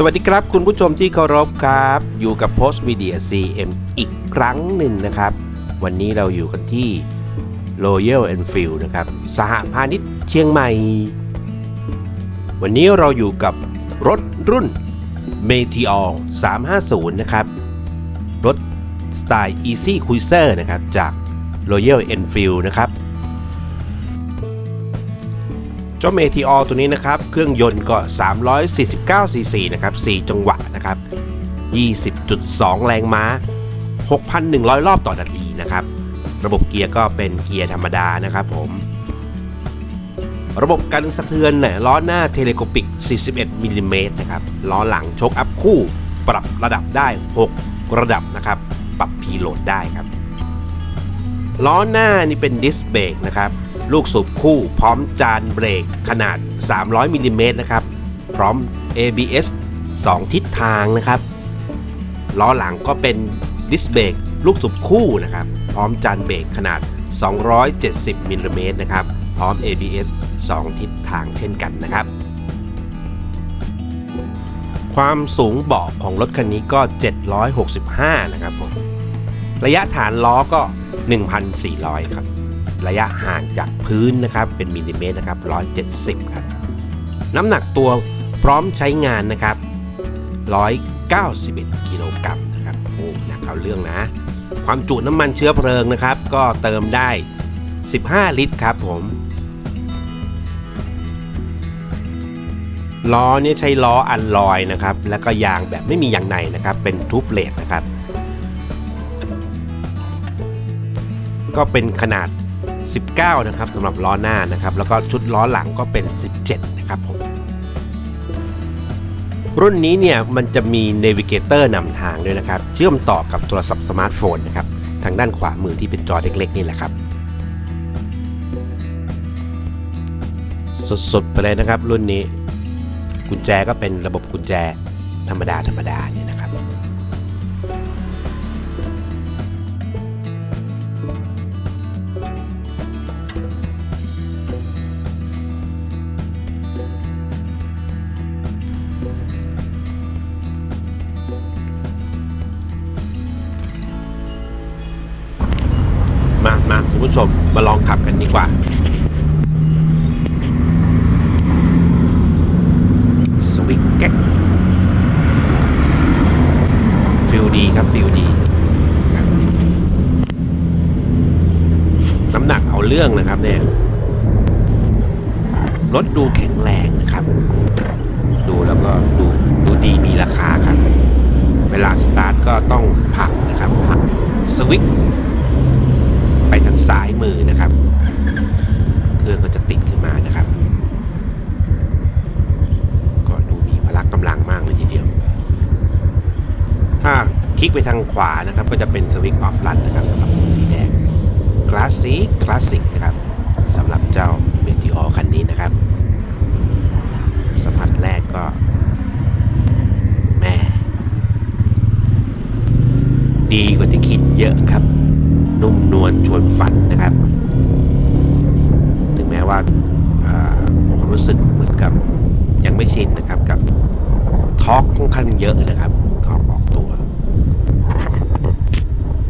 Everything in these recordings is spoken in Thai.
สวัสดีครับคุณผู้ชมที่เคารพครับ อยู่กับ Post Media CM อีกครั้งหนึ่งนะครับ วันนี้เราอยู่กันที่ Royal Enfield นะครับ สหพาณิชย์เชียงใหม่ วันนี้เราอยู่กับรถรุ่น Meteor 350 นะครับ รถสไตล์ Easy Cruiser นะครับ จาก Royal Enfield นะครับ เจ้าเมทีออตัวนี้นะครับ เครื่องยนต์ก็ 349 ซีซีนะครับ 4 จังหวะนะครับ 20.2 แรงม้า 6,100 รอบต่อนาทีนะครับ ระบบเกียร์ก็เป็นเกียร์ธรรมดานะครับผม ระบบกันสะเทือนเนี่ยล้อหน้าเทเลโกปิก 41มิลลิเมตรนะครับ ล้อหลังชกอัพคู่ ปรับระดับได้ 6 ระดับนะครับ ปรับพีโหลดได้ครับ ล้อหน้านี่เป็นดิสเบรกนะครับ ลูกสูบคู่พร้อมจานเบรกขนาด 300มิลลิเมตรนะครับ พร้อม ABS 2 ทิศทางนะครับล้อหลังก็เป็นดิสเบรกลูกสูบคู่นะครับ พร้อมจานเบรกขนาด 270มิลลิเมตรนะครับ พร้อม ABS 2 ทิศทางเช่นกันนะครับ ความสูงเบาะของรถคันนี้ก็ 765 นะครับผมระยะฐานล้อก็ 1,400 ครับ ระยะห่างจากพื้นนะครับเป็นมิลลิเมตรนะครับ170 ครับ น้ำหนักตัวพร้อมใช้งานนะครับ 191 กิโลกรัมนะครับโอ้หนักเอาเรื่องนะ ความจุน้ำมันเชื้อเพลิงนะครับ ก็เติมได้ 15 ลิตรครับผมล้อเนี่ยใช้ล้ออันลอยนะครับ แล้วก็ยางแบบไม่มียางในนะครับ เป็นทูบเลดนะครับ ก็เป็นขนาด 19 นะครับสำหรับล้อหน้านะครับ แล้วก็ชุดล้อหลังก็เป็น 17 นะครับผมรุ่นนี้เนี่ยมันจะมีเนวิเกเตอร์นำทางด้วยนะครับ เชื่อมต่อกับโทรศัพท์สมาร์ทโฟนนะครับ ทางด้านขวามือที่เป็นจอเล็กๆ นี่แหละครับ สดๆ ไปเลยนะครับรุ่นนี้ กุญแจก็เป็นระบบกุญแจธรรมดาธรรมดาเนี่ยนะ ลองขับกันดีกว่า สวิงแก๊กฟิลดีครับฟิลดี น้ำหนักเอาเรื่องนะครับเนี่ย รถดูแข็งแรงนะครับ ดูแล้วก็ดูดูดีมีราคาครับ เวลาสตาร์ทก็ต้องผักนะครับผักสวิต ซ้ายมือนะครับ เครื่องก็จะติดขึ้นมานะครับ ก็ดูมีพละกำลังมากเลยทีเดียว ถ้าคลิกไปทางขวานะครับ ก็จะเป็นสวิตช์ออฟรันนะครับสำหรับสีแดงคลาสสิกคลาสสิกนะครับสำหรับเจ้าเมจิออคันนี้นะครับสัมผัสแรกก็แม่ ดีกว่าที่คิดเยอะครับ นุ่มนวลชวนฝันนะครับ ถึงแม้ว่าความรู้สึกเหมือนกับยังไม่ชินนะครับกับทอร์กค่อนข้างเยอะนะครับทอร์กออกตัว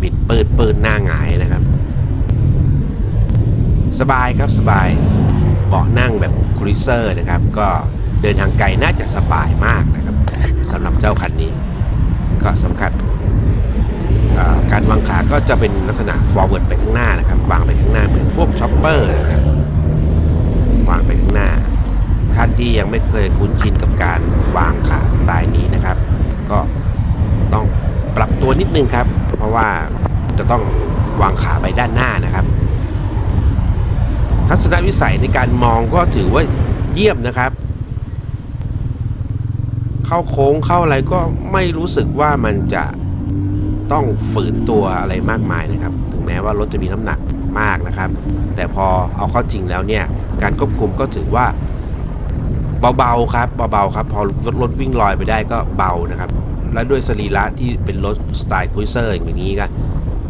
บิดปืดปืนหน้าหงายนะครับ สบายครับสบายเบาะนั่งแบบครูเซอร์นะครับ ก็เดินทางไกลน่าจะสบายมากนะครับสำหรับเจ้าคันนี้ ก็สำคัญ การวางขาก็จะเป็นลักษณะ forward ไปข้างหน้านะครับ วางไปข้างหน้าเหมือนพวกช็อปเปอร์นะครับวางไปข้างหน้า ท่านที่ยังไม่เคยคุ้นชินกับการวางขาสไตล์นี้นะครับ ก็ต้องปรับตัวนิดนึงครับ เพราะว่าจะต้องวางขาไปด้านหน้านะครับ ทัศนวิสัยในการมองก็ถือว่าเยี่ยมนะครับ เข้าโค้งเข้าอะไรก็ไม่รู้สึกว่ามันจะ ต้องฝืนตัวอะไรมากมายนะครับ ถึงแม้ว่ารถจะมีน้ำหนักมากนะครับ แต่พอเอาเข้าจริงแล้วเนี่ย การควบคุมก็ถือว่าเบาๆครับเบาๆครับ พอรถวิ่งลอยไปได้ก็เบานะครับ และด้วยสรีระที่เป็นรถสไตล์คุยเซอร์อย่างนี้ก็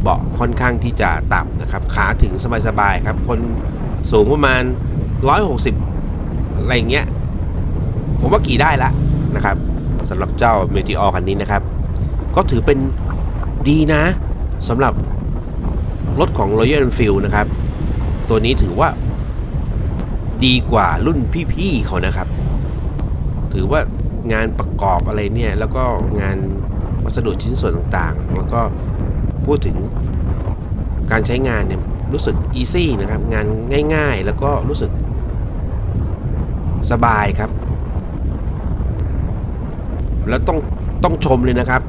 เบาะค่อนข้างที่จะต่ำนะครับ ขาถึงสบายๆครับ คนสูงประมาณ 160 อะไรอย่างเงี้ย ผมว่าขี่ได้ละนะครับสำหรับเจ้า Meteor คันนี้นะครับ ก็ถือเป็น ดีนะสำหรับรถของ Royal Enfield นะครับ ตัวนี้ถือว่าดีกว่ารุ่นพี่ๆเขานะครับ ถือว่างานประกอบอะไรเนี่ย แล้วก็งานวัสดุชิ้นส่วนต่างๆ แล้วก็พูดถึงการใช้งานเนี่ยรู้สึกอีซี่นะครับ งานง่ายๆ แล้วก็รู้สึกสบายครับ แล้วต้องต้องชมเลยนะครับ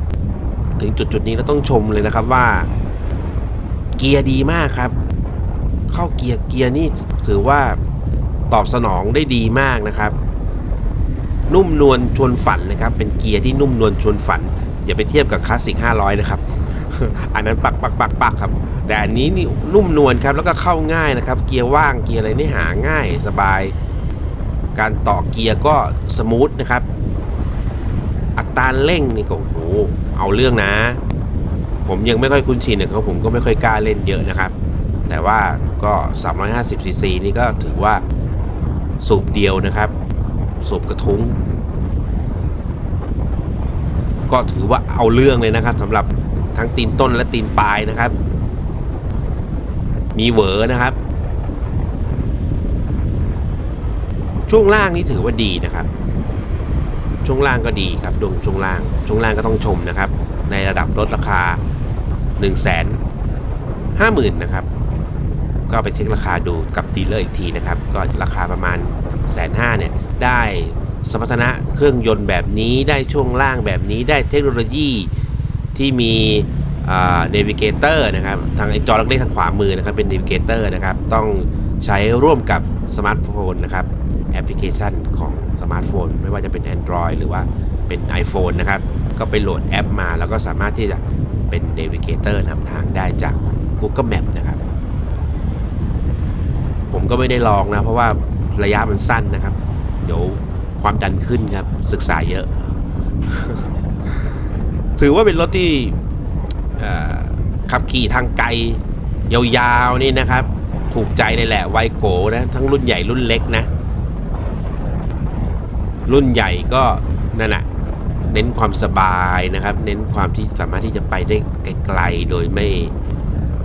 ถึงจุดจุดๆนี้แล้วต้องชมเลยนะครับว่า เกียร์ดีมากครับ เข้าเกียร์เกียร์นี่ถือว่าตอบสนองได้ดีมากนะครับ นุ่มนวลชวนฝันนะครับ เป็นเกียร์ที่นุ่มนวลชวนฝัน อย่าไปเทียบกับคลาสสิก500 นะครับ อันนั้นปักปักปักปักครับ แต่อันนี้นี่นุ่มนวลครับแล้วก็เข้าง่ายนะครับ เกียร์ว่างเกียร์อะไรนี่หาง่ายสบาย การต่อเกียร์ก็สมูทนะครับ อัตราเร่งนี่ก็โอ้โหเอาเรื่องนะ ผมยังไม่ค่อยคุ้นชินนะครับผมก็ไม่ค่อยกล้าเล่นเยอะนะครับ แต่ว่าก็ 350 ซีซีนี่ก็ถือว่าสูบเดียวนะครับ สูบกระทุ้ง ก็ถือว่าเอาเรื่องเลยนะครับสำหรับทั้งตีนต้นและตีนปลายนะครับ มีเหวอนะครับ ช่วงล่างนี่ถือว่าดีนะครับ ช่วงล่างก็ดีครับดวงช่วงล่าง ช่วงล่างก็ต้องชมนะครับ ในระดับลดราคา 1 5 0 0 0 0 0นะครับ ก็ไปเช็คราคาดูกับดีลเลอร์อีกทีนะครับ ก็ราคาประมาณแสนห้าเนี่ย ได้สมรรถนะเครื่องยนต์แบบนี้ได้ช่วงล่างแบบนี้ได้เทคโนโลยีที่มีเนวิเกเตอร์นะครับ ทางไอจอเล็กๆทางขวามือนะครับ เป็นเนวิเกเตอร์นะครับ ต้องใช้ร่วมกับสมาร์ทโฟนนะครับ แอปพลิเคชันของ มาร์ทโฟน ไม่ว่าจะเป็น Android หรือว่าเป็น iPhone นะครับ ก็ไปโหลดแอปมาแล้วก็สามารถที่จะเป็นเนวิเกเตอร์นำทางได้จาก Google Map นะครับ ผมก็ไม่ได้ลองนะ เพราะว่าระยะมันสั้นนะครับ เดี๋ยวความดันขึ้นครับ ศึกษาเยอะ ถือว่าเป็นรถที่ขับขี่ทางไกล ยาวๆนี่นะครับ ถูกใจเลยแหละไวโกนะ ทั้งรุ่นใหญ่รุ่นเล็กนะ รุ่นใหญ่ก็นั่นแหะเน้นความสบายนะครับ เน้นความที่สามารถที่จะไปได้ไกลๆโดยไม่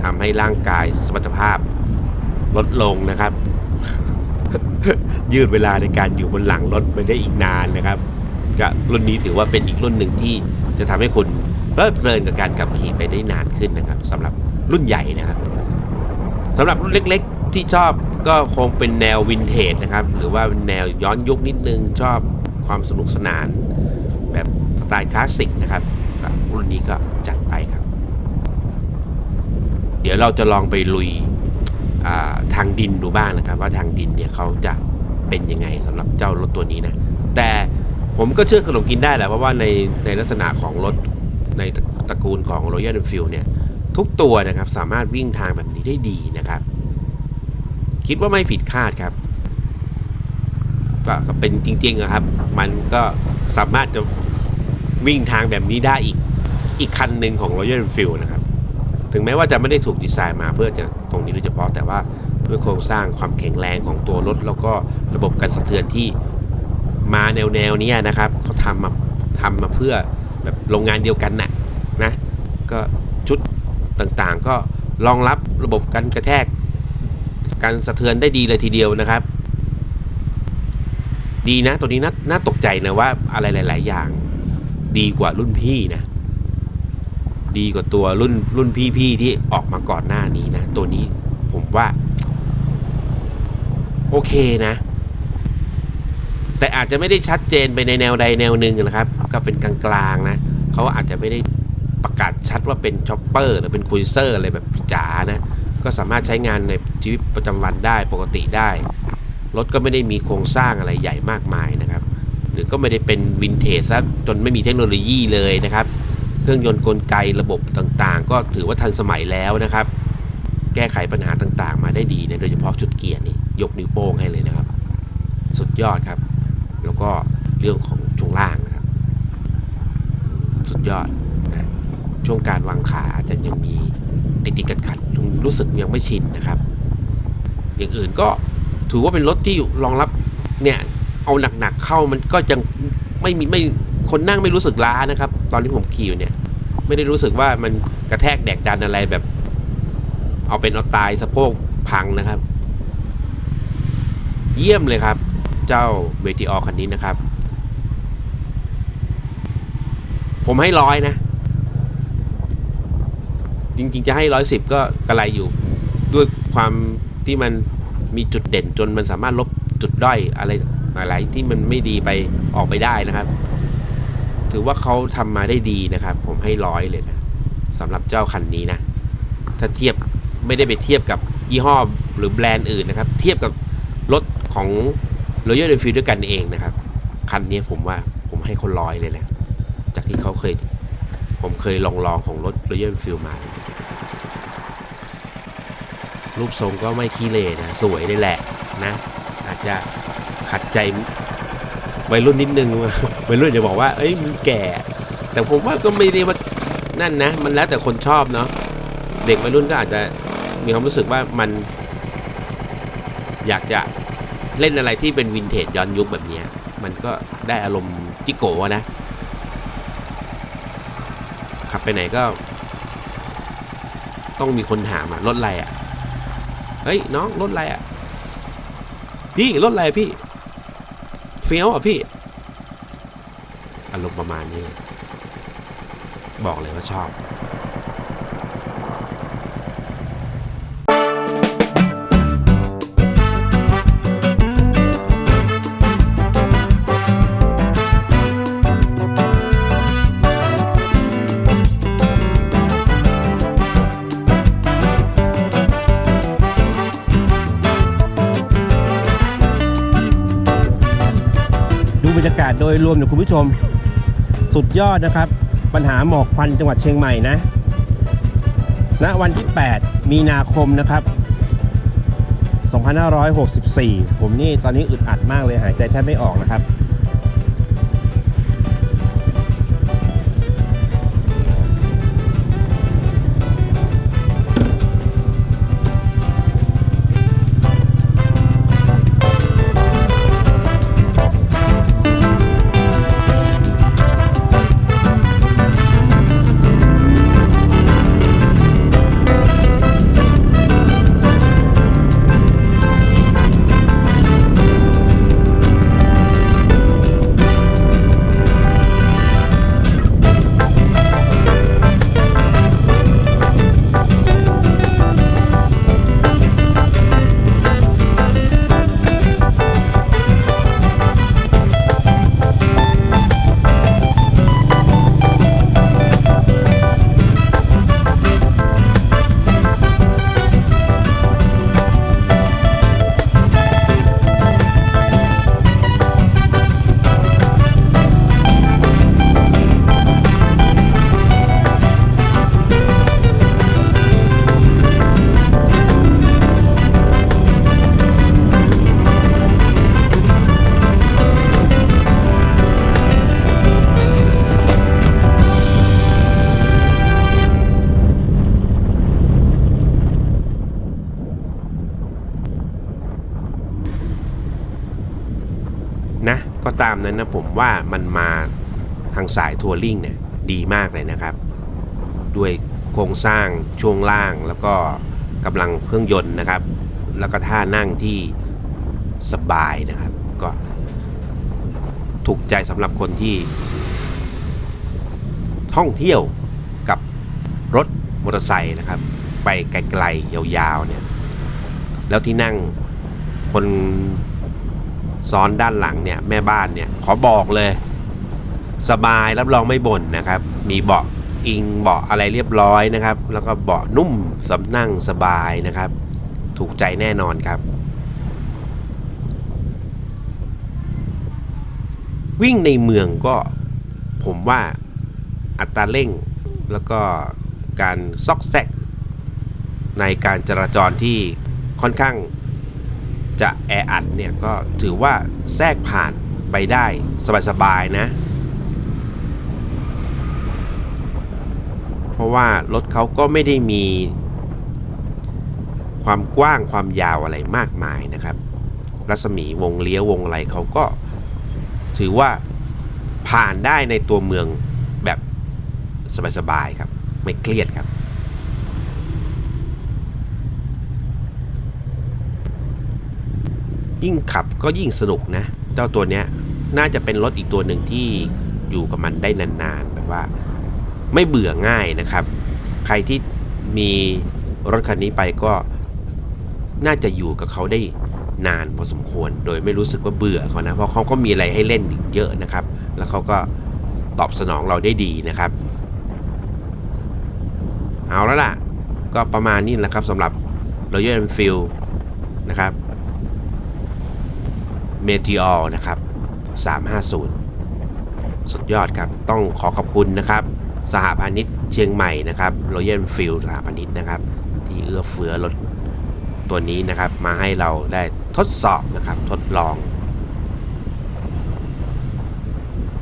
ทำให้ร่างกายสมรรถภาพลดลงนะครับ ยืดเวลาในการอยู่บนหลังรถไปได้อีกนานนะครับก็รุ่นนี้ถือว่าเป็นอีกรุ่นหนึ่งที่จะทำให้คุณเพลิดเพลินกับการขับขี่ไปได้นานขึ้นนะครับสำหรับรุ่นใหญ่นะครับสำหรับรุ่นเล็กๆ ที่ชอบก็คงเป็นแนววินเทจนะครับ หรือว่าแนวย้อนยุคนิดนึงชอบ ความสนุกสนาน แบบสไตล์คลาสสิกนะครับรุ่นนี้ก็จัดไปครับ เดี๋ยวเราจะลองไปลุยทางดินดูบ้างนะครับ ว่าทางดินเนี่ยเขาจะเป็นยังไงสำหรับเจ้ารถตัวนี้นะ แต่ผมก็เชื่อขนมกินได้แหละเพราะว่าในในลักษณะของรถในตระกูลของ Royal Enfield เนี่ย ทุกตัวนะครับสามารถวิ่งทางแบบนี้ได้ดีนะครับ คิดว่าไม่ผิดคาดครับ ก็เป็นจริงๆอะครับ มันก็สามารถจะวิ่งทางแบบนี้ได้อีก อีกคันหนึ่งของ Royal Enfield นะครับ ถึงแม้ว่าจะไม่ได้ถูกดีไซน์มาเพื่อจะตรงนี้โดยเฉพาะแต่ว่าด้วยโครงสร้างความแข็งแรงของตัวรถ แล้วก็ระบบการสะเทือนที่มาแนวแนวๆนี้นะครับเขาทำมาทำมาเพื่อแบบโรงงานเดียวกันน่ะนะก็ชุดต่างๆ ก็รองรับระบบการกระแทก การสะเทือนได้ดีเลยทีเดียวนะครับ ดีนะ ตัวนี้น่านาตกใจนะว่าอะไรหลาย ๆ อย่าง ดีกว่ารุ่นพี่นะ ดีกว่าตัวรุ่นรุ่นพี่ๆที่ออกมาก่อนหน้านี้นะ ตัวนี้ผมว่า โอเคนะ แต่อาจจะไม่ได้ชัดเจนไปในแนวใดแนวหนึ่งนะครับ ก็เป็นกลางๆนะเขาอาจจะไม่ได้ประกาศชัดว่าเป็นช็อปเปอร์หรือเป็นคุยเซอร์อะไรแบบจ๋านะ ก็สามารถใช้งานในชีวิตประจำวันได้ปกติได้ รถก็ไม่ได้มีโครงสร้างอะไรใหญ่มากมายนะครับ หรือก็ไม่ได้เป็นวินเทจซะจนไม่มีเทคโนโลยีเลยนะครับ เครื่องยนต์กลไกระบบต่างๆ ก็ถือว่าทันสมัยแล้วนะครับ แก้ไขปัญหาต่างๆ มาได้ดีนะโดยเฉพาะชุดเกียร์นี่ยกนิ้วโป้งให้เลยนะครับ สุดยอดครับ แล้วก็เรื่องของช่วงล่างนะครับ สุดยอดนะช่วงการวางขาอาจจะยังมีติดติดขัดขัดๆรู้สึกยังไม่ชินนะครับ อย่างอื่นก็ ถือว่าเป็นรถที่รองรับเนี่ยเอาหนักๆเข้ามันก็ยังไม่มีไม่คนนั่งไม่รู้สึกล้านะครับ ตอนที่ผมขี่อยู่เนี่ย ไม่ได้รู้สึกว่ามันกระแทกแดกดันอะไรแบบ เอาเป็นเอาตายสะโพกพังนะครับ เยี่ยมเลยครับ เจ้าเวทีออคันนี้นะครับ ผมให้ร้อยนะ จริงๆจะให้ร้อยสิบก็กระไรอยู่ ด้วยความที่มัน มีจุดเด่นจนมันสามารถลบจุดด้อยอะไรอะไรที่มันไม่ดีไปออกไปได้นะครับ ถือว่าเขาทำมาได้ดีนะครับ ผมให้ร้อยเลยนะสำหรับเจ้าคันนี้นะ ถ้าเทียบไม่ได้ไปเทียบกับยี่ห้อหรือแบรนด์อื่นนะครับ เทียบกับรถของ Royal Enfield ด้วยกันเองนะครับ คันนี้ผมว่าผมให้คนร้อยเลยนะ จากที่เขาเคย ผมเคยลองลองของรถ Royal Enfield มา รูปทรงก็ไม่ขี้เลนะสวยเลยแหละนะ อาจจะขัดใจวัยรุ่นนิดนึงวัยรุ่นจะบอกว่า เอ้ยมันแก่ แต่ผมว่าก็ไม่ได้ว่านั่นนะ มันแล้วแต่คนชอบเนาะเด็กวัยรุ่นก็อาจจะมีความรู้สึกว่ามัน อยากจะเล่นอะไรที่เป็นวินเทจย้อนยุคแบบนี้มันก็ได้อารมณ์จิโก้อนะ ขับไปไหนก็ ต้องมีคนถามอะรถอะไรอะ เฮ้ยน้องรถอะไรอะพี่รถอะไรพี่ เฟี้ยวอะพี่อารมณ์ประมาณนี้เลยบอกเลยว่าชอบ ดยรวมเนี่ยคุณผู้ชมสุดยอดนะครับ ปัญหาหมอกควันจังหวัดเชียงใหม่นะณวันที่ 8 มีนาคมนะครับ 2564 ผมนี่ตอนนี้อึดอัดมากเลยหายใจแทบไม่ออกนะครับ ว่ามันมาทางสายทัวริงเนี่ยดีมากเลยนะครับ ด้วยโครงสร้างช่วงล่างแล้วก็กำลังเครื่องยนต์นะครับ แล้วก็ท่านั่งที่สบายนะครับ ก็ถูกใจสำหรับคนที่ ท่องเที่ยวกับรถมอเตอร์ไซค์นะครับ ไปไกลๆยาวๆเนี่ยแล้วที่นั่งคน ซ้อนด้านหลังเนี่ยแม่บ้านเนี่ยขอบอกเลย สบายรับรองไม่บ่นนะครับ มีเบาะอิงเบาะอะไรเรียบร้อยนะครับ แล้วก็เบาะนุ่มสำนั่งสบายนะครับ ถูกใจแน่นอนครับ วิ่งในเมืองก็ผมว่าอัตราเร่งแล้วก็การซอกแซกในการจราจรที่ค่อนข้าง จะแออัดเนี่ยก็ถือว่าแทรกผ่านไปได้สบายๆนะ เพราะว่ารถเขาก็ไม่ได้มี ความกว้างความยาวอะไรมากมายนะครับ รัศมีวงเลี้ยววงอะไรเขาก็ ถือว่าผ่านได้ในตัวเมืองแบบสบายๆครับ ไม่เครียดครับ ยิ่งขับก็ยิ่งสนุกนะ เจ้าตัวเนี้ยน่าจะเป็นรถอีกตัวหนึ่งที่อยู่กับมันได้นานๆแบบว่าไม่เบื่อง่ายนะครับ ใครที่มีรถคันนี้ไปก็น่าจะอยู่กับเขาได้นานพอสมควร โดยไม่รู้สึกว่าเบื่อเขานะ เพราะเขาก็มีอะไรให้เล่นอีกเยอะนะครับ แล้วเขาก็ตอบสนองเราได้ดีนะครับ เอาแล้วล่ะ ก็ประมาณนี้แหละครับสำหรับ Royal Enfield นะครับ Meteor นะครับ350 สุดยอดครับ ต้องขอขอบคุณนะครับ สหพาณิชย์เชียงใหม่นะครับ Royal Enfield สหพาณิชย์นะครับ ที่เอื้อเฟื้อรถตัวนี้นะครับ มาให้เราได้ทดสอบนะครับ ทดลอง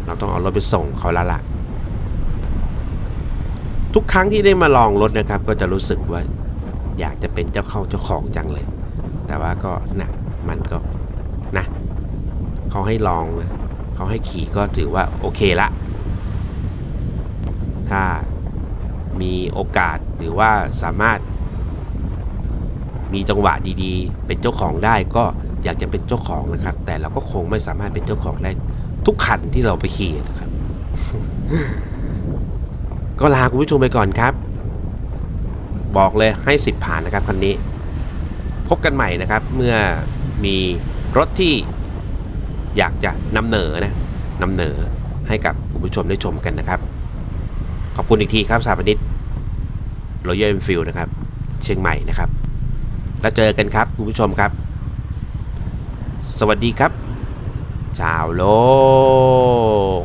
เราต้องเอารถไปส่งเขาล้วล่ะทุกครั้งที่ได้มาลองรถนะครับ ก็จะรู้สึกว่าอยากจะเป็นเจ้าเข้าเจ้าของจังเลย แต่ว่าก็นะมันก็ เขาให้ลองนะเขาให้ขี่ก็ถือว่าโอเคละ ถ้ามีโอกาสหรือว่าสามารถ มีจังหวะดีๆ เป็นเจ้าของได้ก็อยากจะเป็นเจ้าของนะครับ แต่เราก็คงไม่สามารถเป็นเจ้าของได้ทุกคันที่เราไปขี่นะครับ ก็ลาคุณผู้ชมไปก่อนครับ บอกเลยให้สิบผ่านนะครับคันนี้ พบกันใหม่นะครับเมื่อมีรถที่ อยากจะนำเหนอนะนำเหนอให้กับคุณผู้ชมได้ชมกันนะครับ ขอบคุณอีกทีครับสถาปนิตรอยัลแอมฟิลนะครับ เชียงใหม่นะครับ แล้วเจอกันครับคุณผู้ชมครับ สวัสดีครับ ชาวโลก